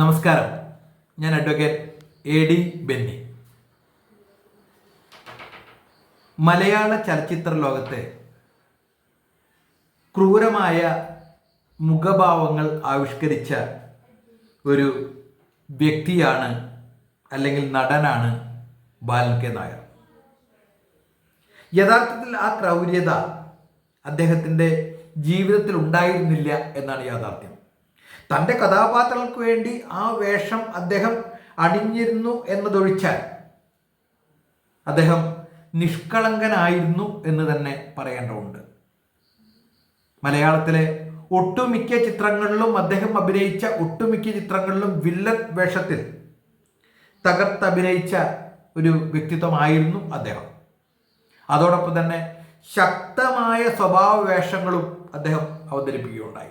നമസ്കാരം. ഞാൻ advocate A D Benny. മലയാള ചലച്ചിത്ര ലോകത്തെ ക്രൂരമായ മുഖഭാവങ്ങൾ ആവിഷ്കരിച്ച ഒരു വ്യക്തിയാണ് അല്ലെങ്കിൽ നടനാണ് ബാലൻ കെ നായർ. യഥാർത്ഥത്തിൽ ആ ക്രൗര്യത അദ്ദേഹത്തിന്റെ ജീവിതത്തിൽ ഉണ്ടായിരുന്നില്ല എന്നാണ് യാഥാർത്ഥ്യം. തന്റെ കഥാപാത്രങ്ങൾക്ക് വേണ്ടി ആ വേഷം അദ്ദേഹം അണിഞ്ഞിരുന്നു എന്നതൊഴിച്ചാൽ അദ്ദേഹം നിഷ്കളങ്കനായിരുന്നു എന്ന് തന്നെ പറയേണ്ടതുണ്ട്. മലയാളത്തിലെ ഒട്ടുമിക്ക ചിത്രങ്ങളിലും അദ്ദേഹം അഭിനയിച്ച ഒട്ടുമിക്ക ചിത്രങ്ങളിലും വില്ലൻ വേഷത്തിൽ തകർത്തഭിനയിച്ച ഒരു വ്യക്തിത്വമായിരുന്നു അദ്ദേഹം. അതോടൊപ്പം തന്നെ ശക്തമായ സ്വഭാവ വേഷങ്ങളും അദ്ദേഹം അവതരിപ്പിക്കുകയുണ്ടായി.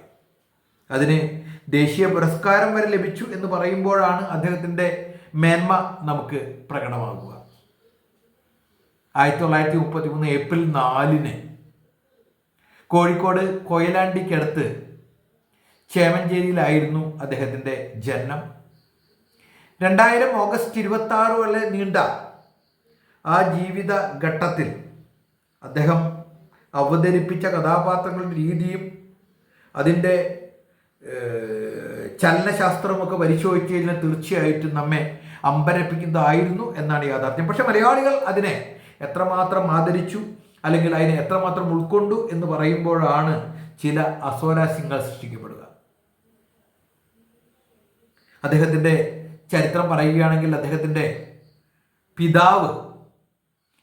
അതിന് ദേശീയ പുരസ്കാരം വരെ ലഭിച്ചു എന്ന് പറയുമ്പോഴാണ് അദ്ദേഹത്തിന്റെ മേന്മ നമുക്ക് പ്രകടമാകുക. ആയിരത്തി തൊള്ളായിരത്തി മുപ്പത്തി മൂന്ന് ഏപ്രിൽ നാലിന് കോഴിക്കോട് കൊയലാണ്ടിക്കടുത്ത് ചേമഞ്ചേരിയിലായിരുന്നു അദ്ദേഹത്തിന്റെ ജനനം. രണ്ടായിരം ഓഗസ്റ്റ് ഇരുപത്തി ആറ് വരെ നീണ്ട ആ ജീവിത ഘട്ടത്തിൽ അദ്ദേഹം അവതരിപ്പിച്ച കഥാപാത്രങ്ങളുടെ രീതിയും അതിന്റെ ചലനശാസ്ത്രമൊക്കെ പരിശോധിച്ച് കഴിഞ്ഞാൽ തീർച്ചയായിട്ടും നമ്മെ അമ്പരപ്പിക്കുന്നതായിരുന്നു എന്നാണ് യാഥാർത്ഥ്യം. പക്ഷെ മലയാളികൾ അതിനെ എത്രമാത്രം ആദരിച്ചു അല്ലെങ്കിൽ അതിനെ എത്രമാത്രം ഉൾക്കൊണ്ടു എന്ന് പറയുമ്പോഴാണ് ചില അസ്വരാസ്യങ്ങൾ സൃഷ്ടിക്കപ്പെടുക. അദ്ദേഹത്തിന്റെ ചരിത്രം പറയുകയാണെങ്കിൽ അദ്ദേഹത്തിന്റെ പിതാവ്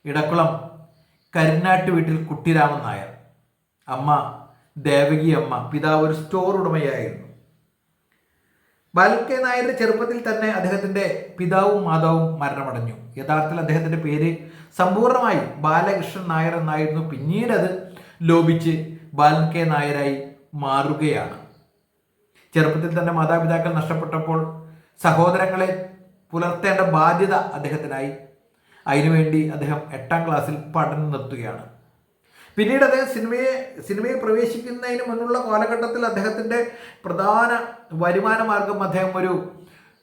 ഇടക്കുളം കരിനാട്ട് വീട്ടിൽ കുട്ടിരാമൻ നായർ. അമ്മ ദേവകി അമ്മ. പിതാവ് ഒരു സ്റ്റോർ ഉടമയായിരുന്നു. ബാലൻ കെ നായരുടെ ചെറുപ്പത്തിൽ തന്നെ അദ്ദേഹത്തിന്റെ പിതാവും മാതാവും മരണമടഞ്ഞു. യഥാർത്ഥത്തിൽ അദ്ദേഹത്തിന്റെ പേര് സമ്പൂർണമായി ബാലകൃഷ്ണൻ നായർ എന്നായിരുന്നു. പിന്നീട് അത് ലോപിച്ച് ബാലൻ കെ നായരായി മാറുകയാണ്. ചെറുപ്പത്തിൽ തന്നെ മാതാപിതാക്കൾ നഷ്ടപ്പെട്ടപ്പോൾ സഹോദരങ്ങളെ പുലർത്തേണ്ട ബാധ്യത അദ്ദേഹത്തിനായി. അതിനുവേണ്ടി അദ്ദേഹം എട്ടാം ക്ലാസ്സിൽ പഠനം നിർത്തുകയാണ്. പിന്നീട് അദ്ദേഹം സിനിമയെ സിനിമയിൽ പ്രവേശിക്കുന്നതിന് മുന്നുള്ള കാലഘട്ടത്തിൽ അദ്ദേഹത്തിന്റെ പ്രധാന വരുമാന മാർഗം അദ്ദേഹം ഒരു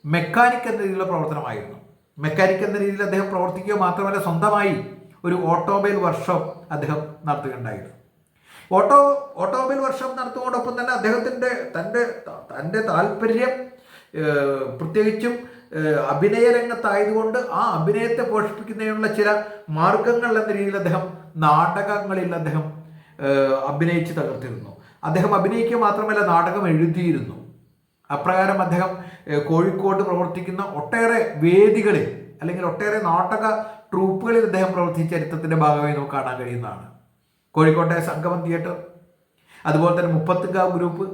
മെക്കാനിക് എന്ന രീതിയിലുള്ള പ്രവർത്തനമായിരുന്നു. മെക്കാനിക് എന്ന രീതിയിൽ അദ്ദേഹം പ്രവർത്തിക്കുക മാത്രമല്ല സ്വന്തമായി ഒരു ഓട്ടോമൊബൈൽ വർക്ക്ഷോപ്പ് അദ്ദേഹം നടത്തുകയുണ്ടായിരുന്നു ഓട്ടോ ഓട്ടോമൊബൈൽ വർക്ക്ഷോപ്പ് നടത്തുന്നതോടൊപ്പം തന്നെ അദ്ദേഹത്തിന്റെ തന്റെ തന്റെ താല്പര്യം പ്രത്യേകിച്ചും അഭിനയ രംഗത്തായതുകൊണ്ട് ആ അഭിനയത്തെ പോഷിപ്പിക്കുന്നതിനുള്ള ചില മാർഗങ്ങൾ എന്ന രീതിയിൽ അദ്ദേഹം നാടകങ്ങളിൽ അദ്ദേഹം അഭിനയിച്ച് തകർത്തിരുന്നു. അദ്ദേഹം അഭിനയിക്കുക മാത്രമല്ല നാടകം എഴുതിയിരുന്നു. അപ്രകാരം അദ്ദേഹം കോഴിക്കോട് പ്രവർത്തിക്കുന്ന ഒട്ടേറെ വേദികളിൽ അല്ലെങ്കിൽ ഒട്ടേറെ നാടക ട്രൂപ്പുകളിൽ അദ്ദേഹം പ്രവർത്തിച്ച ചരിത്രത്തിന്റെ ഭാഗമായി നമുക്ക് കാണാൻ കഴിയുന്നതാണ്. കോഴിക്കോട്ടെ സംഗമം തിയേറ്റർ അതുപോലെ തന്നെ മുപ്പത്തുകാവ് ഗ്രൂപ്പ്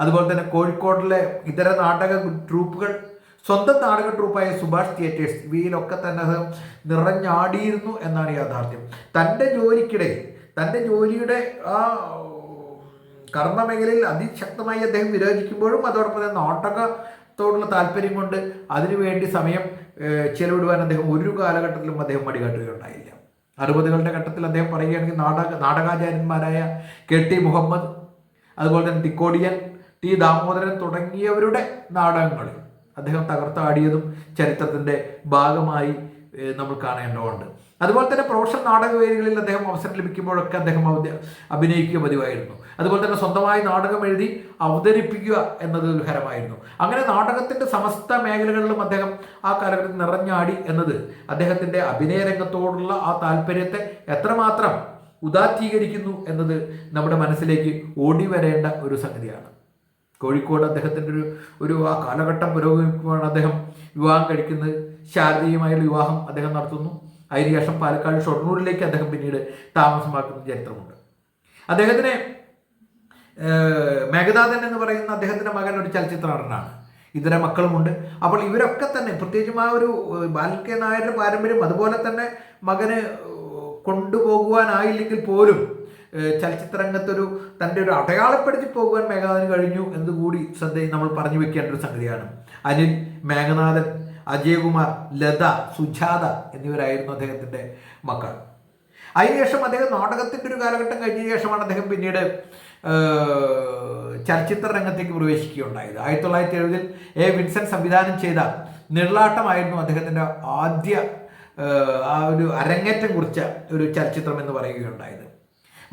അതുപോലെ തന്നെ കോഴിക്കോട്ടിലെ ഇതര നാടക ട്രൂപ്പുകൾ സ്വന്തം നാടക ട്രൂപ്പായ സുഭാഷ് തിയേറ്റേഴ്സ് ഇവയിലൊക്കെ തന്നെ നിറഞ്ഞാടിയിരുന്നു എന്നാണ് യാഥാർത്ഥ്യം. തന്റെ ജോലിക്കിടെ തന്റെ ജോലിയുടെ ആ കർമ്മമേഖലയിൽ അതിശക്തമായി അദ്ദേഹം വിരോചിക്കുമ്പോഴും അതോടൊപ്പം തന്നെ നാട്ടകത്തോടുള്ള താല്പര്യം കൊണ്ട് അതിനുവേണ്ടി സമയം ചെലവിടുവാൻ അദ്ദേഹം ഒരു കാലഘട്ടത്തിലും അദ്ദേഹം മടികാട്ടുകയുണ്ടായില്ല അറുപതുകളുടെ ഘട്ടത്തിൽ അദ്ദേഹം പറയുകയാണെങ്കിൽ നാടക നാടകാചാര്യന്മാരായ കെ ടി മുഹമ്മദ് അതുപോലെ തന്നെ തിക്കോടിയൻ ടി ദാമോദരൻ തുടങ്ങിയവരുടെ നാടകങ്ങളിൽ അദ്ദേഹം തകർത്താടിയതും ചരിത്രത്തിന്റെ ഭാഗമായി നമ്മൾ കാണേണ്ടതുണ്ട്. അതുപോലെ തന്നെ പ്രൊഫഷണൽ നാടകവേദികളിൽ അദ്ദേഹം അവസരം ലഭിക്കുമ്പോഴൊക്കെ അദ്ദേഹം അഭിനയിക്കുക പതിവായിരുന്നു. അതുപോലെ തന്നെ സ്വന്തമായി നാടകം എഴുതി അവതരിപ്പിക്കുക എന്നത് ഹരമായിരുന്നു. അങ്ങനെ നാടകത്തിന്റെ സമസ്ത മേഖലകളിലും അദ്ദേഹം ആ കാലഘട്ടത്തിൽ നിറഞ്ഞാടി എന്നത് അദ്ദേഹത്തിന്റെ അഭിനയ രംഗത്തോടുള്ള ആ താല്പര്യത്തെ എത്രമാത്രം ഉദാത്തീകരിക്കുന്നു എന്നത് നമ്മുടെ മനസ്സിലേക്ക് ഓടി വരേണ്ട ഒരു സംഗതിയാണ്. കോഴിക്കോട് അദ്ദേഹത്തിന്റെ ഒരു ഒരു ആ കാലഘട്ടം പുരോഗമിക്കുമ്പോഴാണ് അദ്ദേഹം വിവാഹം കഴിക്കുന്നത്. ശാരദീയമായുള്ള വിവാഹം അദ്ദേഹം നടത്തുന്നു. അതിനുശേഷം പാലക്കാട് ഷൊർണൂരിലേക്ക് അദ്ദേഹം പിന്നീട് താമസമാക്കുന്ന ചരിത്രമുണ്ട്. അദ്ദേഹത്തിന് മേഘനാഥൻ എന്ന് പറയുന്ന അദ്ദേഹത്തിന്റെ മകൻ ഒരു ചലച്ചിത്ര നടനാണ് ഇതര മക്കളുമുണ്ട്. അപ്പോൾ ഇവരൊക്കെ തന്നെ പ്രത്യേകിച്ചും ആ ഒരു ബാലക്യ നായരുടെ പാരമ്പര്യം അതുപോലെ തന്നെ മകന് കൊണ്ടുപോകുവാനായില്ലെങ്കിൽ പോലും ചലച്ചിത്രരംഗത്തൊരു തന്റെ ഒരു അടയാളപ്പെടുത്തി പോകുവാൻ മേഘനാഥന് കഴിഞ്ഞു എന്നുകൂടി ശ്രദ്ധയിൽ നമ്മൾ പറഞ്ഞു വെക്കേണ്ട ഒരു സംഗതിയാണ്. അനിൽ മേഘനാഥൻ അജയകുമാർ ലത സുജാത എന്നിവരായിരുന്നു അദ്ദേഹത്തിന്റെ മക്കൾ. അതിനുശേഷം അദ്ദേഹം നാടകത്തിന്റെ ഒരു കാലഘട്ടം കഴിഞ്ഞ ശേഷമാണ് അദ്ദേഹം പിന്നീട് ചലച്ചിത്ര രംഗത്തേക്ക് പ്രവേശിക്കുകയുണ്ടായത്. ആയിരത്തി തൊള്ളായിരത്തി എഴുപതിൽ എ. വിൻസെന്റ് സംവിധാനം ചെയ്ത നിഴലാട്ടമായിരുന്നു അദ്ദേഹത്തിന്റെ ആദ്യ ആ ഒരു അരങ്ങേറ്റം കുറിച്ച ഒരു ചലച്ചിത്രം എന്ന് പറയുകയുണ്ടായത്.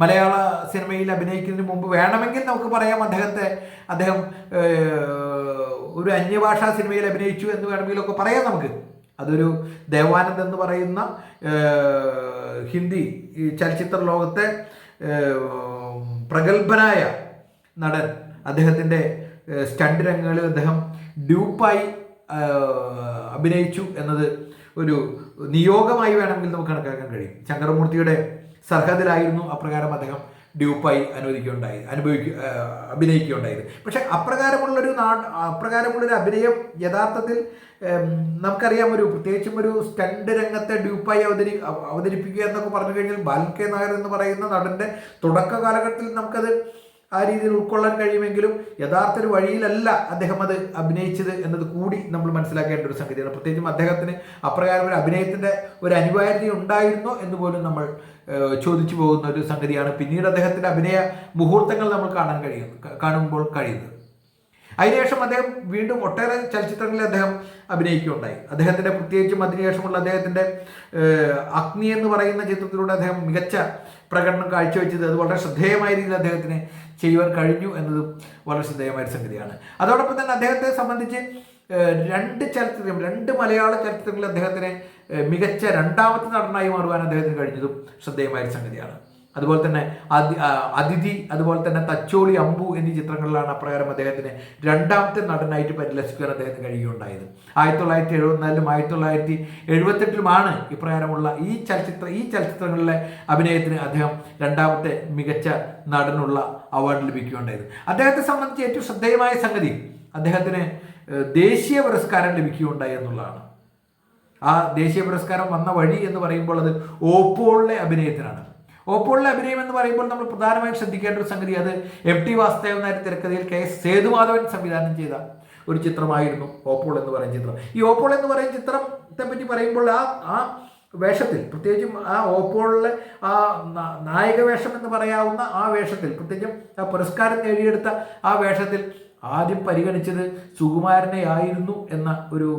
മലയാള സിനിമയിൽ അഭിനയിക്കുന്നതിന് മുമ്പ് വേണമെങ്കിൽ നമുക്ക് പറയാം അദ്ദേഹത്തെ അദ്ദേഹം ഒരു അന്യഭാഷാ സിനിമയിൽ അഭിനയിച്ചു എന്ന് വേണമെങ്കിലൊക്കെ പറയാം നമുക്ക്. അതൊരു ദേവാനന്ദ് എന്ന് പറയുന്ന ഹിന്ദി ചലച്ചിത്ര ലോകത്തെ പ്രഗത്ഭനായ നടൻ. അദ്ദേഹത്തിന്റെ സ്റ്റണ്ട് രംഗങ്ങളിൽ അദ്ദേഹം ഡ്യൂപ്പായി അഭിനയിച്ചു എന്നത് ഒരു നിയോഗമായി വേണമെങ്കിൽ നമുക്ക് കണക്കാക്കാൻ കഴിയും. ശങ്കരമൂർത്തിയുടെ സർഹദിലായിരുന്നു അപ്രകാരം അദ്ദേഹം ഡ്യൂപ്പായി അനുവദിക്കുകയുണ്ടായി അനുഭവിക്കുക അഭിനയിക്കുകയുണ്ടായത്. പക്ഷെ അപ്രകാരമുള്ളൊരു നാ അപ്രകാരമുള്ളൊരു അഭിനയം യഥാർത്ഥത്തിൽ നമുക്കറിയാം ഒരു പ്രത്യേകിച്ചും ഒരു സ്റ്റണ്ട് രംഗത്തെ ഡ്യൂപ്പായി അവതരി അവതരിപ്പിക്കുക എന്നൊക്കെ പറഞ്ഞു കഴിഞ്ഞാൽ ബാലൻ കെ നായർ എന്ന് പറയുന്ന നടന്റെ തുടക്ക കാലഘട്ടത്തിൽ നമുക്കത് ആ രീതിയിൽ ഉൾക്കൊള്ളാൻ കഴിയുമെങ്കിലും യഥാർത്ഥ ഒരു വഴിയിലല്ല അദ്ദേഹം അത് അഭിനയിച്ചത് എന്നത് കൂടി നമ്മൾ മനസ്സിലാക്കേണ്ട ഒരു സംഗതിയാണ്. പ്രത്യേകിച്ചും അദ്ദേഹത്തിന് അപ്രകാരം ഒരു അഭിനയത്തിന്റെ ഒരു അനിവാര്യത ഉണ്ടായിരുന്നോ എന്ന് പോലും നമ്മൾ ചോദിച്ചു പോകുന്ന ഒരു സംഗതിയാണ് പിന്നീട് അദ്ദേഹത്തിന്റെ അഭിനയ മുഹൂർത്തങ്ങൾ നമ്മൾ കാണാൻ കഴിയുന്നു കാണുമ്പോൾ കഴിയുന്നത്. അതിനുശേഷം അദ്ദേഹം വീണ്ടും ഒട്ടേറെ ചലച്ചിത്രങ്ങളിൽ അദ്ദേഹം അഭിനയിക്കുകയുണ്ടായി. അദ്ദേഹത്തിന്റെ പ്രത്യേകിച്ചും അതിനുശേഷമുള്ള അദ്ദേഹത്തിന്റെ അഗ്നി എന്ന് പറയുന്ന ചിത്രത്തിലൂടെ അദ്ദേഹം മികച്ച പ്രകടനം കാഴ്ചവെച്ചത് അത് വളരെ ശ്രദ്ധേയമായ രീതിയിൽ അദ്ദേഹത്തിന് ചെയ്യുവാൻ കഴിഞ്ഞു എന്നതും വളരെ ശ്രദ്ധേയമായ സംഗതിയാണ്. അതോടൊപ്പം തന്നെ അദ്ദേഹത്തെ സംബന്ധിച്ച് രണ്ട് ചലച്ചിത്രം രണ്ട് മലയാള ചലച്ചിത്രങ്ങളിൽ അദ്ദേഹത്തിന് മികച്ച രണ്ടാമത്തെ നടനായി മാറുവാൻ അദ്ദേഹത്തിന് കഴിഞ്ഞതും ശ്രദ്ധേയമായ സംഗതിയാണ്. അതുപോലെ തന്നെ അതി അതിഥി അതുപോലെ തന്നെ തച്ചോളി അമ്പു എന്നീ ചിത്രങ്ങളിലാണ് അപ്രകാരം അദ്ദേഹത്തിന് രണ്ടാമത്തെ നടനായിട്ട് പരിലസിക്കുവാൻ അദ്ദേഹത്തിന് കഴിയുകയുണ്ടായത്. ആയിരത്തി തൊള്ളായിരത്തി എഴുപത്തിനാലിലും ആയിരത്തി തൊള്ളായിരത്തി എഴുപത്തെട്ടിലുമാണ് ഇപ്രകാരമുള്ള ഈ ചലച്ചിത്ര ഈ ചലച്ചിത്രങ്ങളിലെ അഭിനയത്തിന് അദ്ദേഹം രണ്ടാമത്തെ മികച്ച നടനുള്ള അവാർഡ് ലഭിക്കുകയുണ്ടായത്. അദ്ദേഹത്തെ സംബന്ധിച്ച് ഏറ്റവും ശ്രദ്ധേയമായ സംഗതി അദ്ദേഹത്തിന് ദേശീയ പുരസ്കാരം ലഭിക്കുകയുണ്ടായി എന്നുള്ളതാണ്. ആ ദേശീയ പുരസ്കാരം വന്ന വഴി എന്ന് പറയുമ്പോൾ അത് ഓപ്പോളിലെ അഭിനയത്തിനാണ്. ഓപ്പോളിലെ അഭിനയം എന്ന് പറയുമ്പോൾ നമ്മൾ പ്രധാനമായും ശ്രദ്ധിക്കേണ്ട ഒരു സംഗതി അത് എം ടി വാസുദേവൻ നായർ തിരക്കഥയിൽ കെ എസ് സേതുമാധവൻ സംവിധാനം ചെയ്ത ഒരു ചിത്രമായിരുന്നു ഓപ്പോൾ എന്ന് പറയുന്ന ചിത്രം. ഈ ഓപ്പോൾ എന്ന് പറയുന്ന ചിത്രത്തെ പറ്റി പറയുമ്പോൾ ആ ആ വേഷത്തിൽ പ്രത്യേകിച്ചും ആ ഓപ്പോളിലെ ആ നായക വേഷം എന്ന് പറയാവുന്ന ആ വേഷത്തിൽ പ്രത്യേകിച്ചും ആ പുരസ്കാരം നേടിയെടുത്ത ആ വേഷത്തിൽ ആദ്യം പരിഗണിച്ചത് സുകുമാരനെ ആയിരുന്നു എന്ന ഒരു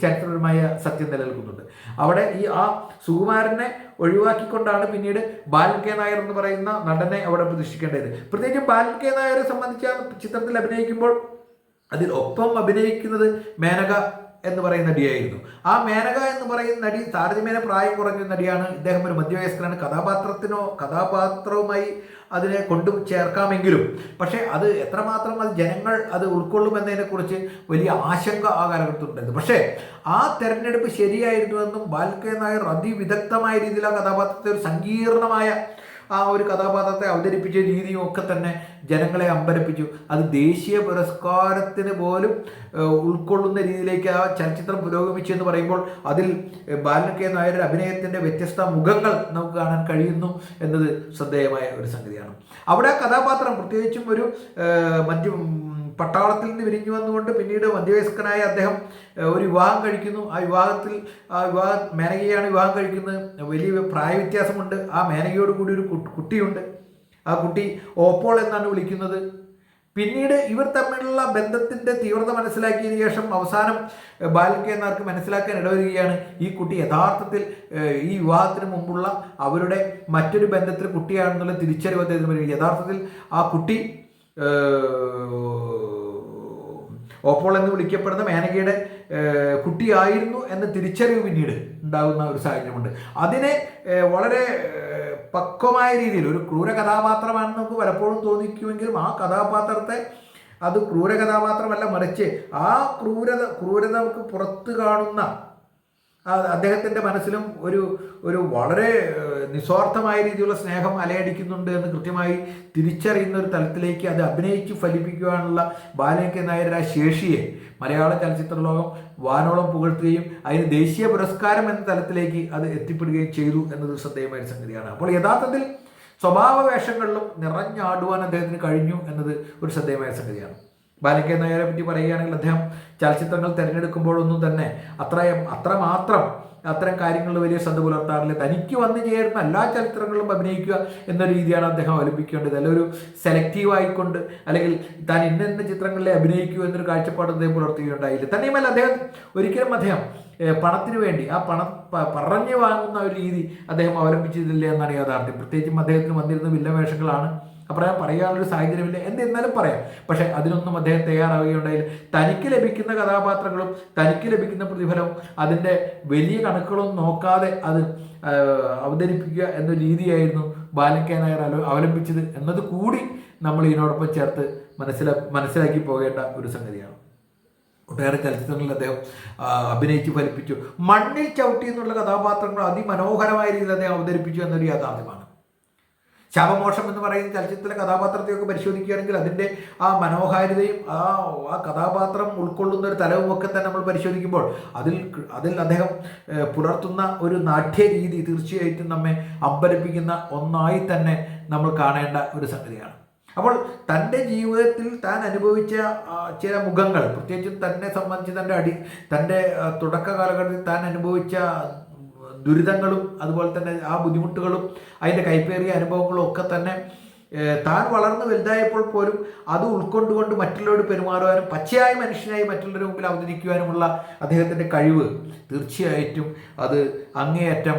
ചരിത്രപരമായ സത്യം നിലനിൽക്കുന്നുണ്ട്. അവിടെ ഈ ആ സുകുമാരനെ ഒഴിവാക്കിക്കൊണ്ടാണ് പിന്നീട് ബാലൻ കെ നായർ എന്ന് പറയുന്ന നടനെ അവിടെ പ്രതിഷ്ഠിക്കേണ്ടത്. പ്രത്യേകിച്ച് ബാലൻ കെ നായരെ സംബന്ധിച്ച് ചിത്രത്തിൽ അഭിനയിക്കുമ്പോൾ അതിൽ ഒപ്പം അഭിനയിക്കുന്നത് മേനക എന്ന് പറയുന്ന നടിയായിരുന്നു. ആ മേനക എന്ന് പറയുന്ന നടി താരതമ്യേന പ്രായം കുറഞ്ഞ നടിയാണ്. ഇദ്ദേഹം ഒരു മധ്യവയസ്കനാണ്. കഥാപാത്രത്തിനോ കഥാപാത്രവുമായി അതിനെ കൊണ്ടു ചേർക്കാമെങ്കിലും പക്ഷേ അത് എത്രമാത്രം അത് ജനങ്ങൾ അത് ഉൾക്കൊള്ളുമെന്നതിനെക്കുറിച്ച് വലിയ ആശങ്ക ആ കാലഘട്ടത്തിലുണ്ടായിരുന്നു. പക്ഷേ ആ തെരഞ്ഞെടുപ്പ് ശരിയായിരുന്നുവെന്നും ബാൽകെ നായർ അതിവിദഗ്ധമായ രീതിയിൽ ആ കഥാപാത്രത്തെ ഒരു സങ്കീർണമായ ആ ഒരു കഥാപാത്രത്തെ അവതരിപ്പിച്ച രീതിയും ഒക്കെ തന്നെ ജനങ്ങളെ അമ്പരപ്പിച്ചു. അത് ദേശീയ പുരസ്കാരത്തിന് പോലും ഉൾക്കൊള്ളുന്ന രീതിയിലേക്ക് ആ ചലച്ചിത്രം പുരോഗമിച്ചു എന്ന് പറയുമ്പോൾ അതിൽ ബാലൻ കെ നായരുടെ അഭിനയത്തിന്റെ വ്യത്യസ്ത മുഖങ്ങൾ നമുക്ക് കാണാൻ കഴിയുന്നു എന്നത് ശ്രദ്ധേയമായ ഒരു സംഗതിയാണ്. അവിടെ ആ കഥാപാത്രം പ്രത്യേകിച്ചും ഒരു മറ്റു പട്ടാളത്തിൽ നിന്ന് വിരിഞ്ഞു വന്നുകൊണ്ട് പിന്നീട് മധ്യവയസ്കനായ അദ്ദേഹം ഒരു വിവാഹം കഴിക്കുന്നു. ആ വിവാഹത്തിൽ ആ വിവാഹ മേനകയാണ് വിവാഹം കഴിക്കുന്നത്. വലിയ പ്രായവ്യത്യാസമുണ്ട്. ആ മേനകയോട് കൂടി ഒരു കുട്ടിയുണ്ട്. ആ കുട്ടി ഓപ്പോൾ എന്നാണ് വിളിക്കുന്നത്. പിന്നീട് ഇവർ തമ്മിലുള്ള ബന്ധത്തിന്റെ തീവ്രത മനസ്സിലാക്കിയതിനു ശേഷം അവസാനം ബാലൻ മനസ്സിലാക്കാൻ ഇടവരികയാണ്. ഈ കുട്ടി യഥാർത്ഥത്തിൽ ഈ വിവാഹത്തിന് മുമ്പുള്ള അവരുടെ മറ്റൊരു ബന്ധത്തിൽ കുട്ടിയാണെന്നുള്ള തിരിച്ചറിവ് അദ്ദേഹത്തിന് യഥാർത്ഥത്തിൽ ആ കുട്ടി ഓപ്പോൾ എന്ന് വിളിക്കപ്പെടുന്ന മേനകയുടെ കുട്ടിയായിരുന്നു എന്ന തിരിച്ചറിവ് പിന്നീട് ഉണ്ടാകുന്ന ഒരു സാഹചര്യമുണ്ട്. അതിനെ വളരെ പക്വമായ രീതിയിൽ ഒരു ക്രൂര കഥാപാത്രമാണെന്ന് നമുക്ക് പലപ്പോഴും തോന്നിക്കുമെങ്കിലും ആ കഥാപാത്രത്തെ അത് ക്രൂര കഥാപാത്രമല്ല മറിച്ച് ആ ക്രൂരത ക്രൂരത നമുക്ക് പുറത്ത് കാണുന്ന അദ്ദേഹത്തിന്റെ മനസ്സിലും ഒരു ഒരു വളരെ നിസ്വാർത്ഥമായ രീതിയിലുള്ള സ്നേഹം അലയടിക്കുന്നുണ്ട് എന്ന് കൃത്യമായി തിരിച്ചറിയുന്ന ഒരു തലത്തിലേക്ക് അത് അഭിനയിച്ച് ഫലിപ്പിക്കുവാനുള്ള ബാലൻ നായരുടെ ആ ശേഷിയെ മലയാള ചലച്ചിത്ര ലോകം വാനോളം പുകഴ്ത്തുകയും അതിന് ദേശീയ പുരസ്കാരം എന്ന തലത്തിലേക്ക് അത് എത്തിപ്പെടുകയും ചെയ്തു എന്നത് ശ്രദ്ധേയമായ ഒരു സംഗതിയാണ്. അപ്പോൾ യഥാർത്ഥത്തിൽ സ്വഭാവ വേഷങ്ങളിലും നിറഞ്ഞാടുവാൻ അദ്ദേഹത്തിന് കഴിഞ്ഞു എന്നത് ഒരു ശ്രദ്ധേയമായ സംഗതിയാണ്. ബാലകെ നായരെ പറ്റി പറയുകയാണെങ്കിൽ അദ്ദേഹം ചലച്ചിത്രങ്ങൾ തിരഞ്ഞെടുക്കുമ്പോഴൊന്നും തന്നെ അത്ര അത്രമാത്രം അത്തരം കാര്യങ്ങളിൽ വലിയ ശ്രദ്ധ പുലർത്താറില്ല. തനിക്ക് വന്നു ചേരുന്ന എല്ലാ ചലച്ചിത്രങ്ങളിലും അഭിനയിക്കുക എന്ന രീതിയാണ് അദ്ദേഹം അവലംബിക്കേണ്ടത്. അല്ല ഒരു സെലക്റ്റീവ് ആയിക്കൊണ്ട് അല്ലെങ്കിൽ താൻ ഇന്ന ഇന്ന ചിത്രങ്ങളിലെ അഭിനയിക്കൂ എന്നൊരു കാഴ്ചപ്പാട് അദ്ദേഹം പുലർത്തുകയുണ്ടായില്ല. തന്നെയുമല്ല അദ്ദേഹം ഒരിക്കലും അദ്ദേഹം പണത്തിന് വേണ്ടി ആ പണം പറഞ്ഞു വാങ്ങുന്ന ഒരു രീതി അദ്ദേഹം അവലംബിച്ചിട്ടില്ല എന്നാണ് യാഥാർത്ഥ്യം. പ്രത്യേകിച്ചും അദ്ദേഹത്തിന് വന്നിരുന്ന വില്ല ഞാൻ പറയാനുള്ളൊരു സാഹചര്യമില്ല. എന്തിരുന്നാലും പറയാം. പക്ഷേ അതിനൊന്നും അദ്ദേഹം തയ്യാറാവുകയുണ്ടായില്ല. തനിക്ക് ലഭിക്കുന്ന കഥാപാത്രങ്ങളും തനിക്ക് ലഭിക്കുന്ന പ്രതിഫലവും അതിന്റെ വലിയ കണക്കുകളും നോക്കാതെ അത് അവതരിപ്പിക്കുക എന്ന രീതിയായിരുന്നു ബാലൻ നായർ അവലംബിച്ചത്. എന്നത് കൂടി നമ്മൾ ഇതിനോടൊപ്പം ചേർത്ത് മനസ്സിലാ മനസ്സിലാക്കി പോകേണ്ട ഒരു സംഗതിയാണ്. ഒട്ടേറെ ചലച്ചിത്രങ്ങളിൽ അദ്ദേഹം അഭിനയിച്ച് ഫലിപ്പിച്ചു. മണ്ണിൽ ചവിട്ടി എന്നുള്ള കഥാപാത്രങ്ങൾ അതിമനോഹരമായ രീതിയിൽ അദ്ദേഹം അവതരിപ്പിച്ചു എന്നൊരു യാഥാർത്ഥ്യമാണ്. ശാപമോഷം എന്ന് പറയുന്ന ചലച്ചിത്രത്തിലെ കഥാപാത്രത്തെയൊക്കെ പരിശോധിക്കുകയാണെങ്കിൽ അതിന്റെ ആ മനോഹാരിതയും ആ ആ കഥാപാത്രം ഉൾക്കൊള്ളുന്ന ഒരു തലവും ഒക്കെ തന്നെ നമ്മൾ പരിശോധിക്കുമ്പോൾ അതിൽ അതിൽ അദ്ദേഹം പുലർത്തുന്ന ഒരു നാട്യ രീതി തീർച്ചയായിട്ടും നമ്മെ അമ്പരപ്പിക്കുന്ന ഒന്നായി തന്നെ നമ്മൾ കാണേണ്ട ഒരു സംഗതിയാണ്. അപ്പോൾ തന്റെ ജീവിതത്തിൽ താൻ അനുഭവിച്ച ചില മുഖങ്ങൾ പ്രത്യേകിച്ചും തന്നെ സംബന്ധിച്ച് തന്റെ അടി തന്റെ തുടക്ക കാലഘട്ടത്തിൽ താൻ അനുഭവിച്ച ദുരിതങ്ങളും അതുപോലെ തന്നെ ആ ബുദ്ധിമുട്ടുകളും അതിന്റെ കൈപ്പേറിയ അനുഭവങ്ങളും ഒക്കെ തന്നെ താൻ വളർന്നു വലുതായപ്പോൾ പോലും അത് ഉൾക്കൊണ്ടുകൊണ്ട് മറ്റുള്ളവരോട് പെരുമാറുവാനും പച്ചയായ മനുഷ്യനായി മറ്റുള്ളവരുടെ മുമ്പിൽ അവതരിക്കുവാനുമുള്ള അദ്ദേഹത്തിന്റെ കഴിവ് തീർച്ചയായിട്ടും അത് അങ്ങേയറ്റം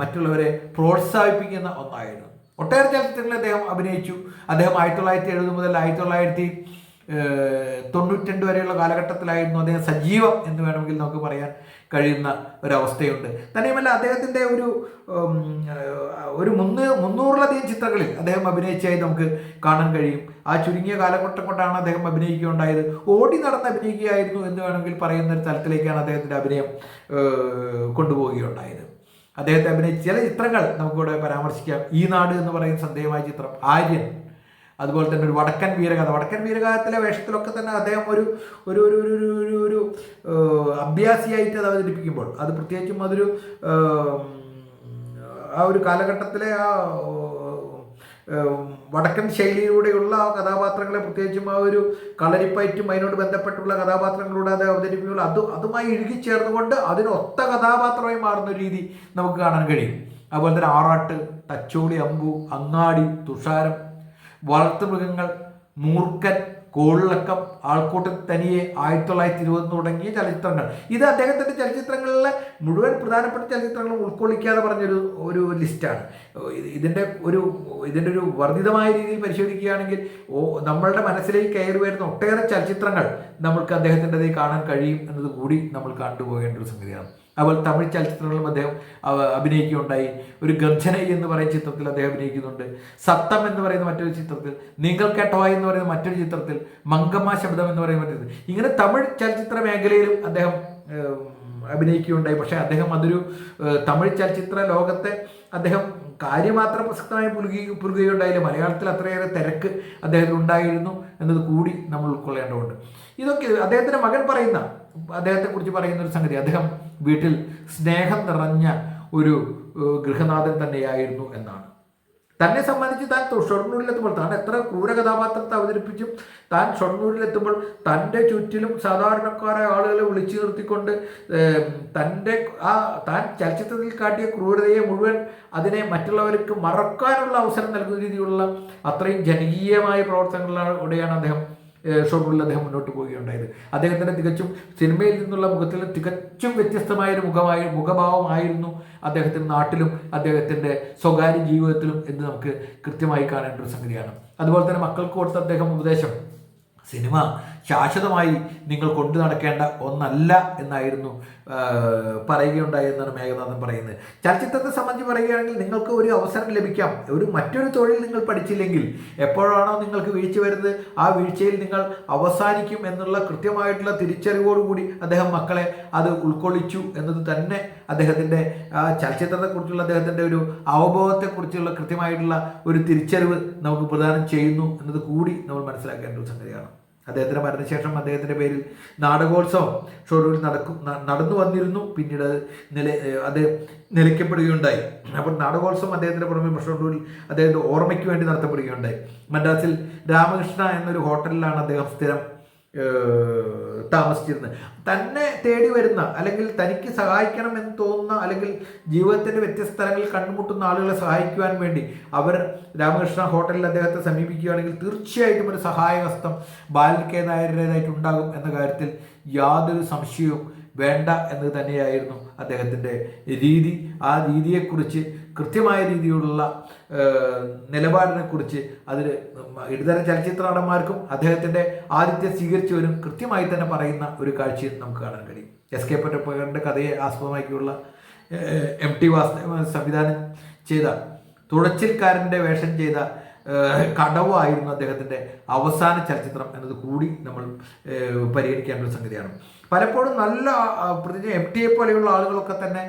മറ്റുള്ളവരെ പ്രോത്സാഹിപ്പിക്കുന്ന ഒന്നായിരുന്നു. ഒട്ടേറെ ചലച്ചിത്രങ്ങളിൽ അദ്ദേഹം അഭിനയിച്ചു. അദ്ദേഹം ആയിരത്തി തൊള്ളായിരത്തി എഴുപത് മുതൽ ആയിരത്തി തൊള്ളായിരത്തി തൊണ്ണൂറ്റി വരെയുള്ള കാലഘട്ടത്തിലായിരുന്നു അദ്ദേഹം സജീവം എന്ന് വേണമെങ്കിൽ നമുക്ക് പറയാൻ കഴിയുന്ന ഒരവസ്ഥയുണ്ട്. തന്നെയുമല്ല അദ്ദേഹത്തിന്റെ ഒരു ഒരു മുന്ന് മുന്നൂറിലധികം ചിത്രങ്ങളിൽ അദ്ദേഹം അഭിനയിച്ചതായി നമുക്ക് കാണാൻ കഴിയും. ആ ചുരുങ്ങിയ കാലഘട്ടം കൊണ്ടാണ് അദ്ദേഹം അഭിനയിക്കുകയുണ്ടായത്. ഓടി നടന്ന് അഭിനയിക്കുകയായിരുന്നു എന്ന് വേണമെങ്കിൽ പറയുന്ന ഒരു തലത്തിലേക്കാണ് അദ്ദേഹത്തിന്റെ അഭിനയം കൊണ്ടുപോവുകയുണ്ടായത്. അദ്ദേഹത്തെ അഭിനയിച്ച ചില ചിത്രങ്ങൾ നമുക്കിവിടെ പരാമർശിക്കാം. ഈ നാട് എന്ന് പറയുന്ന സന്ദേഹമായ ചിത്രം ആര്യൻ. അതുപോലെ തന്നെ ഒരു വടക്കൻ വീരഗാഥ. വടക്കൻ വീരഗാഥത്തിലെ വേഷത്തിലൊക്കെ തന്നെ അദ്ദേഹം ഒരു ഒരു ഒരു ഒരു ഒരു ഒരു അഭ്യാസിയായിട്ട് അത് അവതരിപ്പിക്കുമ്പോൾ അത് പ്രത്യേകിച്ചും അതൊരു ആ ഒരു കാലഘട്ടത്തിലെ ആ വടക്കൻ ശൈലിയിലൂടെയുള്ള കഥാപാത്രങ്ങളെ പ്രത്യേകിച്ചും ആ ഒരു കളരിപ്പയറ്റും അതിനോട് ബന്ധപ്പെട്ടുള്ള കഥാപാത്രങ്ങളിലൂടെ അത് അവതരിപ്പിക്കുമ്പോൾ അത് അതുമായി ഇഴുകിച്ചേർന്നുകൊണ്ട് അതിനൊത്ത കഥാപാത്രമായി മാറുന്ന രീതി നമുക്ക് കാണാൻ കഴിയും. അതുപോലെ തന്നെ ആറാട്ട് തച്ചോളി അമ്പു അങ്ങാടി തുഷാരം വളർത്തുമൃഗങ്ങൾ മൂർഖൻ കോളിളക്കം ആൾക്കൂട്ടം തനിയെ ആയിരത്തി തൊള്ളായിരത്തി ഇരുപത് തുടങ്ങിയ ചലച്ചിത്രങ്ങൾ. ഇത് അദ്ദേഹത്തിന്റെ ചലച്ചിത്രങ്ങളിലെ മുഴുവൻ പ്രധാനപ്പെട്ട ചലച്ചിത്രങ്ങളും ഉൾക്കൊള്ളിക്കാതെ പറഞ്ഞൊരു ഒരു ലിസ്റ്റാണ്. ഇത് ഇതിന്റെ ഒരു ഇതിന്റെ ഒരു വർദ്ധിതമായ രീതിയിൽ പരിശോധിക്കുകയാണെങ്കിൽ ഓ നമ്മളുടെ മനസ്സിലേക്ക് കയറി വരുന്ന ഒട്ടേറെ ചലച്ചിത്രങ്ങൾ നമ്മൾക്ക് അദ്ദേഹത്തിന്റെതായി കാണാൻ കഴിയും എന്നത് കൂടി നമ്മൾ കണ്ടുപോകേണ്ട ഒരു സംഗതിയാണ്. അതുപോലെ തമിഴ് ചലച്ചിത്രങ്ങളിലും അദ്ദേഹം അഭിനയിക്കുകയുണ്ടായി. ഒരു ഗർജന എന്ന് പറയുന്ന ചിത്രത്തിൽ അദ്ദേഹം അഭിനയിക്കുന്നുണ്ട്. സത്തം എന്ന് പറയുന്ന മറ്റൊരു ചിത്രത്തിൽ നിങ്ങൾ കേട്ടോ എന്ന് പറയുന്ന മറ്റൊരു ചിത്രത്തിൽ മങ്കമ്മ ശബ്ദം എന്ന് പറയുന്ന മറ്റൊരു ഇങ്ങനെ തമിഴ് ചലച്ചിത്ര മേഖലയിലും അദ്ദേഹം അഭിനയിക്കുകയുണ്ടായി. പക്ഷേ അദ്ദേഹം അതൊരു തമിഴ് ചലച്ചിത്ര ലോകത്തെ അദ്ദേഹം കാര്യമാത്രം പ്രസക്തമായി പുലുകി പുലുകയുണ്ടായില്ല മലയാളത്തിൽ അത്രയേറെ തിരക്ക് അദ്ദേഹത്തിന് ഉണ്ടായിരുന്നു എന്നത് കൂടി നമ്മൾ ഉൾക്കൊള്ളേണ്ടതുണ്ട്. ഇതൊക്കെ അദ്ദേഹത്തിന്റെ മകൻ പറയുന്ന അദ്ദേഹത്തെക്കുറിച്ച് പറയുന്ന ഒരു സംഗതി അദ്ദേഹം വീട്ടിൽ സ്നേഹം നിറഞ്ഞ ഒരു ഗൃഹനാഥൻ തന്നെയായിരുന്നു എന്നാണ്. തന്നെ സംബന്ധിച്ച് താൻ ഷൊർണൂരിലെത്തുമ്പോൾ താൻ എത്ര ക്രൂര കഥാപാത്രത്തെ അവതരിപ്പിച്ചും താൻ ഷൊർണൂരിലെത്തുമ്പോൾ തന്റെ ചുറ്റിലും സാധാരണക്കാരായ ആളുകളെ വിളിച്ചു നിർത്തിക്കൊണ്ട് തന്റെ ആ താൻ ചലച്ചിത്രത്തിൽ കാട്ടിയ ക്രൂരതയെ മുഴുവൻ അതിനെ മറ്റുള്ളവർക്ക് മറക്കാനുള്ള അവസരം നൽകുന്ന രീതിയിലുള്ള അത്രയും ജനകീയമായ പ്രവർത്തനങ്ങളിലൂടെയാണ് അദ്ദേഹം ഏഹ്, അദ്ദേഹം മുന്നോട്ട് പോവുകയുണ്ടായത്. അദ്ദേഹത്തിന്റെ തികച്ചും സിനിമയിൽ നിന്നുള്ള മുഖത്തിൽ തികച്ചും വ്യത്യസ്തമായ ഒരു മുഖമായി മുഖഭാവമായിരുന്നു അദ്ദേഹത്തിന്റെ നാട്ടിലും അദ്ദേഹത്തിന്റെ സ്വകാര്യ ജീവിതത്തിലും എന്ന് നമുക്ക് കൃത്യമായി കാണേണ്ട ഒരു സംഗതിയാണ്. അതുപോലെ തന്നെ മക്കൾക്ക് കൊടുത്ത അദ്ദേഹം ഉപദേശം സിനിമ ശാശ്വതമായി നിങ്ങൾ കൊണ്ടു നടക്കേണ്ട ഒന്നല്ല എന്നായിരുന്നു പറയുകയുണ്ടായി എന്നാണ് മേഘനാഥൻ പറയുന്നത്. ചലച്ചിത്രത്തെ സംബന്ധിച്ച് പറയുകയാണെങ്കിൽ നിങ്ങൾക്ക് ഒരു അവസരം ലഭിക്കാം. ഒരു മറ്റൊരു തൊഴിൽ നിങ്ങൾ പഠിച്ചില്ലെങ്കിൽ എപ്പോഴാണോ നിങ്ങൾക്ക് വീഴ്ച വരുന്നത് ആ വീഴ്ചയിൽ നിങ്ങൾ അവസാനിക്കും എന്നുള്ള കൃത്യമായിട്ടുള്ള തിരിച്ചറിവോടുകൂടി അദ്ദേഹം മക്കളെ അത് ഉൾക്കൊള്ളിച്ചു എന്നത് തന്നെ അദ്ദേഹത്തിന്റെ ചലച്ചിത്രത്തെക്കുറിച്ചുള്ള അദ്ദേഹത്തിന്റെ ഒരു അവബോധത്തെക്കുറിച്ചുള്ള കൃത്യമായിട്ടുള്ള ഒരു തിരിച്ചറിവ് നമുക്ക് പ്രദാനം ചെയ്യുന്നു എന്നത് കൂടി നമ്മൾ മനസ്സിലാക്കേണ്ട ഒരു സംഗതിയാണ്. അദ്ദേഹത്തിന്റെ മരണശേഷം അദ്ദേഹത്തിന്റെ പേരിൽ നാടകോത്സവം ഷൊറൂരിൽ നടക്കും നടന്നു വന്നിരുന്നു. പിന്നീട് നില അത് നിലയ്ക്കപ്പെടുകയുണ്ടായി. അപ്പോൾ നാടകോത്സവം അദ്ദേഹത്തിന്റെ പുറമെ ഷൊറൂരിൽ അദ്ദേഹത്തിന്റെ ഓർമ്മയ്ക്ക് വേണ്ടി നടത്തപ്പെടുകയുണ്ടായി. മദ്രാസിൽ രാമകൃഷ്ണ എന്നൊരു ഹോട്ടലിലാണ് അദ്ദേഹം സ്ഥിരം താമസിച്ചിരുന്നത്. തന്നെ തേടി വരുന്ന അല്ലെങ്കിൽ തനിക്ക് സഹായിക്കണം എന്ന് തോന്നുന്ന അല്ലെങ്കിൽ ജീവിതത്തിന്റെ വ്യത്യസ്ത സ്ഥലങ്ങളിൽ കണ്ടുമുട്ടുന്ന ആളുകളെ സഹായിക്കുവാൻ വേണ്ടി അവർ രാമകൃഷ്ണ ഹോട്ടലിൽ അദ്ദേഹത്തെ സമീപിക്കുകയാണെങ്കിൽ തീർച്ചയായിട്ടും ഒരു സഹായഹസ്തം ബാലൻ നായരുടേതായിട്ടുണ്ടാകും എന്ന കാര്യത്തിൽ യാതൊരു സംശയവും വേണ്ട എന്ന് തന്നെയായിരുന്നു അദ്ദേഹത്തിന്റെ രീതി. ആ രീതിയെക്കുറിച്ച് കൃത്യമായ രീതിയിലുള്ള നിലപാടിനെക്കുറിച്ച് അതിൽ ഇടതരം ചലച്ചിത്ര നടന്മാർക്കും അദ്ദേഹത്തിന്റെ ആദിത്യം സ്വീകരിച്ചവരും കൃത്യമായി തന്നെ പറയുന്ന ഒരു കാഴ്ചയും നമുക്ക് കാണാൻ കഴിയും. എസ് കെ പറ്റപ്പകറിന്റെ കഥയെ ആസ്പദമാക്കിയുള്ള എം ടി വാസുദേവ സംവിധാനം ചെയ്ത തുഴച്ചിൽക്കാരന്റെ വേഷം ചെയ്ത കടവായിരുന്നു അദ്ദേഹത്തിന്റെ അവസാന ചലച്ചിത്രം എന്നത് കൂടി നമ്മൾ പരിഗണിക്കേണ്ട ഒരു സംഗതിയാണ്. പലപ്പോഴും നല്ല പ്രത്യേകിച്ച് എം ടി എ പോലെയുള്ള ആളുകളൊക്കെ തന്നെ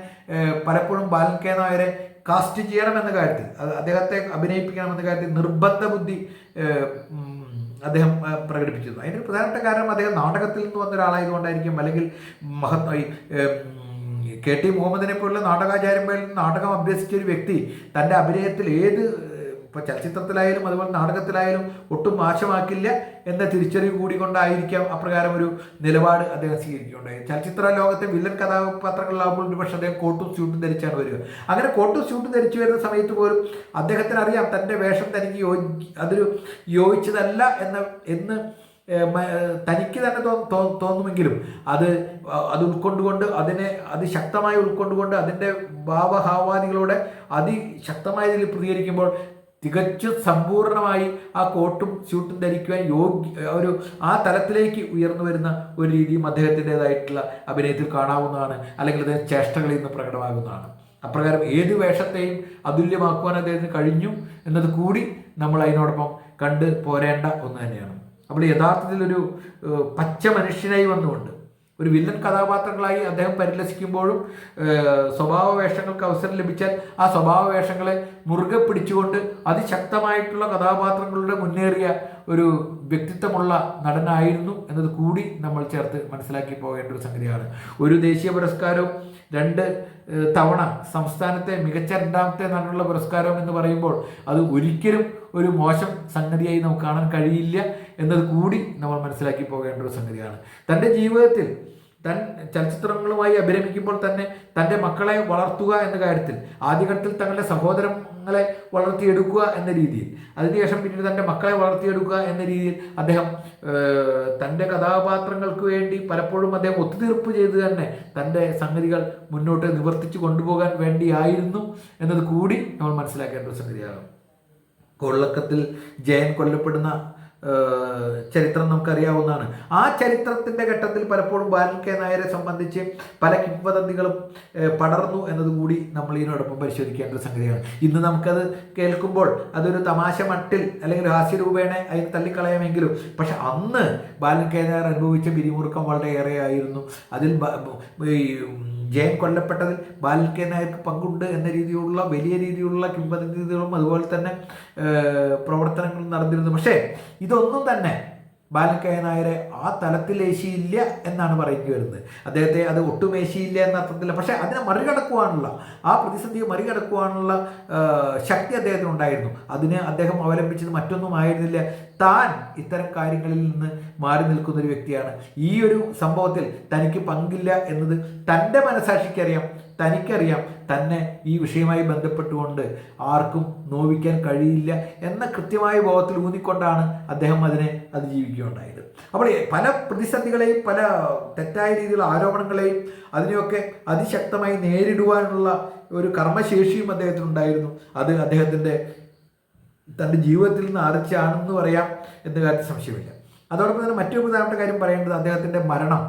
പലപ്പോഴും ബാലൻ കെ നായരെ കാസ്റ്റ് ചെയ്യണമെന്ന കാര്യത്തിൽ അദ്ദേഹത്തെ അഭിനയിപ്പിക്കണമെന്ന കാര്യത്തിൽ നിർബന്ധ ബുദ്ധി അദ്ദേഹം പ്രകടിപ്പിച്ചിരുന്നു. അതിന് പ്രധാനപ്പെട്ട കാരണം അദ്ദേഹം നാടകത്തിൽ നിന്ന് വന്ന ഒരാളായതുകൊണ്ടായിരിക്കും അല്ലെങ്കിൽ മഹത് കെ ടി മുഹമ്മദിനെ പോലുള്ള നാടകാചാര്യന്മാരിൽ നിന്ന് നാടകം അഭ്യസിച്ച ഒരു വ്യക്തി തന്റെ അഭിനയത്തിൽ ഏത് ഇപ്പോൾ ചലച്ചിത്രത്തിലായാലും അതുപോലെ നാടകത്തിലായാലും ഒട്ടും മാഷമാക്കില്ല എന്ന തിരിച്ചറിവ് കൂടി കൊണ്ടായിരിക്കാം അപ്രകാരം ഒരു നിലപാട് അദ്ദേഹം സ്വീകരിക്കുകയുണ്ടായി ചലച്ചിത്ര ലോകത്തെ വില്ലൻ കഥാപാത്രങ്ങളിലാകുമ്പോൾ ഒരു പക്ഷേ അദ്ദേഹം കോട്ടും സ്യൂട്ടും ധരിച്ചാണ് വരിക. അങ്ങനെ കോട്ടും സ്യൂട്ടും ധരിച്ചു വരുന്ന സമയത്ത് പോലും അദ്ദേഹത്തിന് അറിയാം തന്റെ വേഷം തനിക്ക് യോജി അതൊരു യോജിച്ചതല്ല എന്ന എന്ന് തനിക്ക് തന്നെ തോന്നുമെങ്കിലും അത് അത് ഉൾക്കൊണ്ടുകൊണ്ട് അതിനെ അതിശക്തമായി ഉൾക്കൊണ്ടുകൊണ്ട് അതിന്റെ ഭാവഹാവാദികളോടെ അതിശക്തമായ രീതിയിൽ പ്രതികരിക്കുമ്പോൾ തികച്ചും സമ്പൂർണമായി ആ കോട്ടും സ്യൂട്ടും ധരിക്കുവാൻ യോഗ്യ ഒരു ആ തലത്തിലേക്ക് ഉയർന്നു വരുന്ന ഒരു രീതിയും അദ്ദേഹത്തിന്റെതായിട്ടുള്ള അഭിനയത്തിൽ കാണാവുന്നതാണ്. അല്ലെങ്കിൽ അദ്ദേഹം ചേഷ്ടകളിൽ നിന്ന് പ്രകടമാകുന്നതാണ്. അപ്രകാരം ഏത് വേഷത്തെയും അതുല്യമാക്കുവാൻ അദ്ദേഹത്തിന് കഴിഞ്ഞു എന്നത് കൂടി നമ്മൾ അതിനോടൊപ്പം കണ്ട് പോരേണ്ട ഒന്ന് തന്നെയാണ്. അപ്പോൾ യഥാർത്ഥത്തിൽ ഒരു പച്ച മനുഷ്യനായി വന്നുകൊണ്ട് ഒരു വില്ലൻ കഥാപാത്രങ്ങളായി അദ്ദേഹം പരിലസിക്കുമ്പോഴും സ്വഭാവ വേഷങ്ങൾക്ക് അവസരം ലഭിച്ചാൽ ആ സ്വഭാവ വേഷങ്ങളെ മുറുകെ പിടിച്ചുകൊണ്ട് അതിശക്തമായിട്ടുള്ള കഥാപാത്രങ്ങളുടെ മുന്നേറിയ ഒരു വ്യക്തിത്വമുള്ള നടനായിരുന്നു എന്നത് കൂടി നമ്മൾ ചേർത്ത് മനസ്സിലാക്കി പോകേണ്ട ഒരു സംഗതിയാണ്. ഒരു ദേശീയ പുരസ്കാരവും രണ്ട് തവണ സംസ്ഥാനത്തെ മികച്ച രണ്ടാമത്തെ നടനുള്ള പുരസ്കാരം എന്ന് പറയുമ്പോൾ അത് ഒരിക്കലും ഒരു മോശം സംഗതിയായി നമുക്ക് കാണാൻ കഴിയില്ല. എന്നത് കൂടി നമ്മൾ മനസ്സിലാക്കി പോകേണ്ട ഒരു സംഗതിയാണ്. തന്റെ ജീവിതത്തിൽ തൻ ചലച്ചിത്രങ്ങളുമായി അഭിരമിക്കുമ്പോൾ തന്നെ തന്റെ മക്കളെ വളർത്തുക എന്ന കാര്യത്തിൽ ആദ്യഘട്ടത്തിൽ തങ്ങളുടെ സഹോദരങ്ങളെ വളർത്തിയെടുക്കുക എന്ന രീതിയിൽ അതിനുശേഷം പിന്നീട് തന്റെ മക്കളെ വളർത്തിയെടുക്കുക എന്ന രീതിയിൽ അദ്ദേഹം തന്റെ കഥാപാത്രങ്ങൾക്ക് വേണ്ടി പലപ്പോഴും അദ്ദേഹം ഒത്തുതീർപ്പ് ചെയ്ത് തന്നെ തന്റെ സംഗതികൾ മുന്നോട്ട് നിവർത്തിച്ചു കൊണ്ടുപോകാൻ വേണ്ടിയായിരുന്നു എന്നത് കൂടി നമ്മൾ മനസ്സിലാക്കേണ്ട ഒരു സംഗതിയാണ്. കൊള്ളക്കത്തിൽ ജയൻ കൊല്ലപ്പെടുന്ന ചരിത്രം നമുക്കറിയാവുന്നതാണ്. ആ ചരിത്രത്തിന്റെ ഘട്ടത്തിൽ പലപ്പോഴും ബാലൻ കെ നായരെ സംബന്ധിച്ച് പല കിംവദന്തികളും പടർന്നു എന്നതുകൂടി നമ്മൾ ഇതിനോടൊപ്പം പരിശോധിക്കേണ്ട ഒരു സംഗതിയാണ്. ഇന്ന് നമുക്കത് കേൾക്കുമ്പോൾ അതൊരു തമാശ മട്ടിൽ അല്ലെങ്കിൽ ഹാസ്യരൂപേണ അതിന് തള്ളിക്കളയാമെങ്കിലും പക്ഷെ അന്ന് ബാലൻ കെ നായർ അനുഭവിച്ച പിരിമുറുക്കം വളരെയേറെ ആയിരുന്നു അതിൽ ഈ ജയൻ കൊല്ലപ്പെട്ടതിൽ ബാലൻ നായർക്ക് പങ്കുണ്ട് എന്ന രീതിയിലുള്ള വലിയ രീതിയിലുള്ള കിംവദന്തികളും അതുപോലെ തന്നെ പ്രവർത്തനങ്ങളും നടന്നിരുന്നു. പക്ഷേ ഇതൊന്നും തന്നെ ബാലൻ കെ നായരെ ആ തലത്തിൽ ഏശിയില്ല എന്നാണ് പറയേണ്ടി വരുന്നത്. അദ്ദേഹത്തെ അത് ഒട്ടും ഏശിയില്ല എന്ന അർത്ഥത്തില്ല പക്ഷേ അതിനെ മറികടക്കുവാനുള്ള ആ പ്രതിസന്ധിയെ മറികടക്കുവാനുള്ള ശക്തി അദ്ദേഹത്തിന് ഉണ്ടായിരുന്നു. അതിന് അദ്ദേഹം അവലംബിച്ചത് മറ്റൊന്നും ആയിരുന്നില്ല. താൻ ഇത്തരം കാര്യങ്ങളിൽ നിന്ന് മാറി നിൽക്കുന്ന ഒരു വ്യക്തിയാണ്. ഈ ഒരു സംഭവത്തിൽ തനിക്ക് പങ്കില്ല എന്നത് തന്റെ മനസാക്ഷിക്കറിയാം തനിക്കറിയാം തന്നെ ഈ വിഷയമായി ബന്ധപ്പെട്ടുകൊണ്ട് ആർക്കും നോവിക്കാൻ കഴിയില്ല എന്ന കൃത്യമായ ബോധത്തിൽ ഊന്നിക്കൊണ്ടാണ് അദ്ദേഹം അതിനെ അതിജീവിക്കുകയുണ്ടായത്. അപ്പോൾ പല പ്രതിസന്ധികളെയും പല തെറ്റായ രീതിയിലുള്ള ആരോപണങ്ങളെയും അതിനെയൊക്കെ അതിശക്തമായി നേരിടുവാനുള്ള ഒരു കർമ്മശേഷിയും അദ്ദേഹത്തിനുണ്ടായിരുന്നു. അത് അദ്ദേഹത്തിന്റെ തന്റെ ജീവിതത്തിൽ നിന്ന് ആർച്ചാണെന്ന് പറയാം എന്ന കാര്യത്തിൽ സംശയമില്ല. അതോടൊപ്പം തന്നെ മറ്റൊരു പ്രധാനപ്പെട്ട കാര്യം പറയേണ്ടത് അദ്ദേഹത്തിന്റെ മരണം.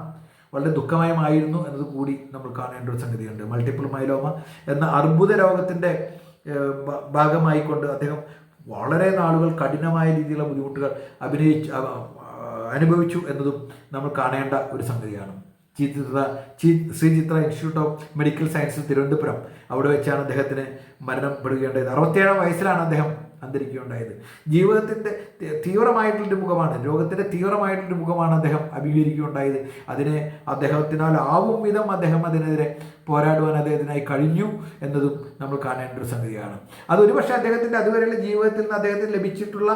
വളരെ ദുഃഖമയമായിരുന്നു എന്നത് കൂടി നമ്മൾ കാണേണ്ട ഒരു സംഗതിയുണ്ട്. മൾട്ടിപ്പിൾ മൈലോമ എന്ന അർബുദ രോഗത്തിന്റെ ഭാഗമായിക്കൊണ്ട് അദ്ദേഹം വളരെ നാളുകൾ കഠിനമായ രീതിയിലുള്ള ബുദ്ധിമുട്ടുകൾ അഭിനയിച്ച് അനുഭവിച്ചു എന്നതും നമ്മൾ കാണേണ്ട ഒരു സംഗതിയാണ്. Chitra Sree Chitra institute of medical science Thiruvananthapuram അവിടെ വെച്ചാണ് അദ്ദേഹത്തിന് മരണപ്പെടുകയുണ്ടായത് അറുപത്തിയേഴാം വയസ്സിലാണ് അദ്ദേഹം അന്തരിക്കുകയുണ്ടായത്. ജീവിതത്തിന്റെ തീവ്രമായിട്ടുള്ളൊരു മുഖമാണ് രോഗത്തിന്റെ തീവ്രമായിട്ടുള്ളൊരു മുഖമാണ് അദ്ദേഹം അഭിമുഖീകരിക്കുകയുണ്ടായത്. അതിനെ അദ്ദേഹത്തിനാൽ ആവും വിധം അദ്ദേഹം അതിനെതിരെ പോരാടുവാൻ അദ്ദേഹത്തിനായി കഴിഞ്ഞു എന്നതും നമ്മൾ കാണേണ്ട ഒരു സംഗതിയാണ്. അതൊരു പക്ഷേ അദ്ദേഹത്തിന്റെ അതുവരെയുള്ള ജീവിതത്തിൽ നിന്ന് അദ്ദേഹത്തിന് ലഭിച്ചിട്ടുള്ള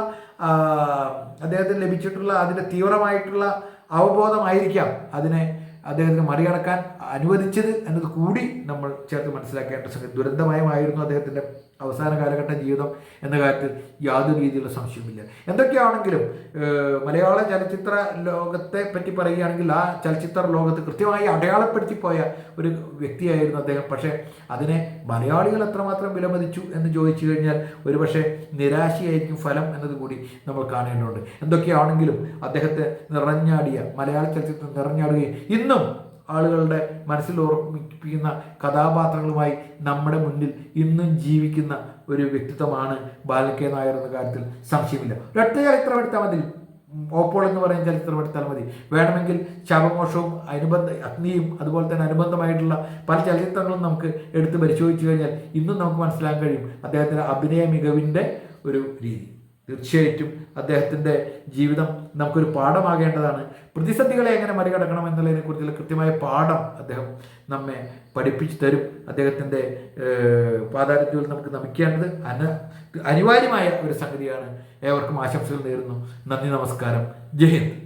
അദ്ദേഹത്തിന് ലഭിച്ചിട്ടുള്ള അതിന്റെ തീവ്രമായിട്ടുള്ള അവബോധമായിരിക്കാം അതിനെ അദ്ദേഹത്തിന് മറികടക്കാൻ അനുവദിച്ചത് എന്നത് കൂടി നമ്മൾ ചേർത്ത് മനസ്സിലാക്കേണ്ട സംഗതി. ദുരന്തമയമായിരുന്നു അദ്ദേഹത്തിന്റെ അവസാന കാലഘട്ട ജീവിതം എന്ന കാര്യത്തിൽ യാതൊരു രീതിയിലുള്ള സംശയവുമില്ല. എന്തൊക്കെയാണെങ്കിലും മലയാള ചലച്ചിത്ര ലോകത്തെ പറ്റി പറയുകയാണെങ്കിൽ ആ ചലച്ചിത്ര ലോകത്ത് കൃത്യമായി അടയാളപ്പെടുത്തി പോയ ഒരു വ്യക്തിയായിരുന്നു അദ്ദേഹം. പക്ഷേ അതിനെ മലയാളികൾ എത്രമാത്രം വിലമതിച്ചു എന്ന് ചോദിച്ചു കഴിഞ്ഞാൽ ഒരുപക്ഷെ നിരാശയായിരിക്കും ഫലം എന്നത് കൂടി നമ്മൾ കാണേണ്ടതുണ്ട്. എന്തൊക്കെയാണെങ്കിലും അദ്ദേഹത്തെ നിറഞ്ഞാടിയ മലയാള ചലച്ചിത്രം നിറഞ്ഞാടുകയും ഇന്നും ആളുകളുടെ മനസ്സിൽ ഓർമ്മിപ്പിക്കുന്ന കഥാപാത്രങ്ങളുമായി നമ്മുടെ മുന്നിൽ ഇന്നും ജീവിക്കുന്ന ഒരു വ്യക്തിത്വമാണ് ബാലൻ നായർ എന്ന കാര്യത്തിൽ സംശയമില്ല. ഒരൊറ്റ ചരിത്രം എടുത്താൽ മതി. ഓപ്പോൾ എന്ന് പറയുന്ന ചരിത്രം എടുത്താൽ മതി. വേണമെങ്കിൽ ശവമോഷവും അനുബന്ധ അഗ്നിയും അതുപോലെ തന്നെ അനുബന്ധമായിട്ടുള്ള പല ചലച്ചിത്രങ്ങളും നമുക്ക് എടുത്ത് പരിശോധിച്ചു കഴിഞ്ഞാൽ ഇന്നും നമുക്ക് മനസ്സിലാക്കാൻ കഴിയും അദ്ദേഹത്തിന്റെ അഭിനയ മികവിന്റെ ഒരു രീതി. തീർച്ചയായിട്ടും അദ്ദേഹത്തിന്റെ ജീവിതം നമുക്കൊരു പാഠമാകേണ്ടതാണ്. പ്രതിസന്ധികളെ എങ്ങനെ മറികടക്കണം എന്നുള്ളതിനെ കുറിച്ചുള്ള കൃത്യമായ പാഠം അദ്ദേഹം നമ്മെ പഠിപ്പിച്ചു തരും. അദ്ദേഹത്തിന്റെ പാതാരത്തിൽ നമുക്ക് നമിക്കേണ്ടത് അന അനിവാര്യമായ ഒരു സംഗതിയാണ്. ഏവർക്കും ആശംസകൾ നേരുന്നു. നന്ദി നമസ്കാരം. ജയ് ഹിന്ദ്.